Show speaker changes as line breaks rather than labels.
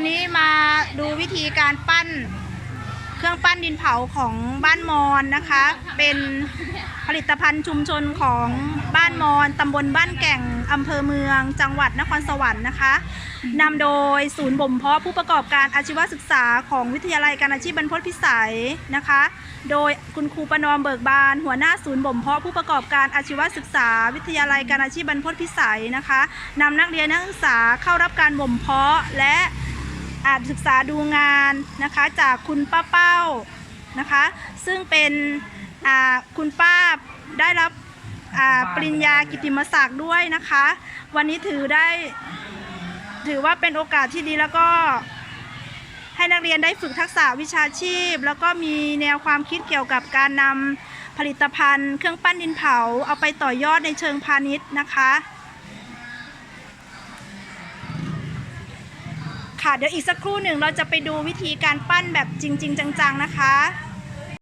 วันนี้มาดูวิธีการปั้น เครื่องปั้นดินเผาของบ้านมอนนะคะ เป็นผลิตภัณฑ์ชุมชนของบ้านมอนตำบลบ้านแก่งอำเภอเมือง จังหวัดนครสวรรค์นะคะนำโดยศูนย์บ่มเพาะผู้ประกอบการอาชีวศึกษาของวิทยาลัยการอาชีพบรรพตพิสัยนะคะ โดยคุณครูประนอมเบิกบาน หัวหน้าศูนย์บ่มเพาะผู้ประกอบการอาชีวศึกษา วิทยาลัยการอาชีพบรรพตพิสัยนะคะนำนักเรียนนักศึกษาเข้ารับการบ่มเพาะและ อาจศึกษาดูงานนะคะจากคุณป้าเป้านะคะ ซึ่งเป็นคุณป้าได้รับปริญญากิติมศักดิ์ด้วยนะคะ วันนี้ถือได้ถือว่าเป็นโอกาสที่ดีแล้วก็ให้นักเรียนได้ฝึกทักษะวิชาชีพ แล้วก็มีแนวความคิดเกี่ยวกับการนำผลิตภัณฑ์ เครื่องปั้นดินเผาเอาไปต่อยอดในเชิงพาณิชย์นะคะ ค่ะ เดี๋ยวอีกสักครู่หนึ่งเราจะไปดูวิธีการปั้นแบบจริง ๆ จังๆนะคะ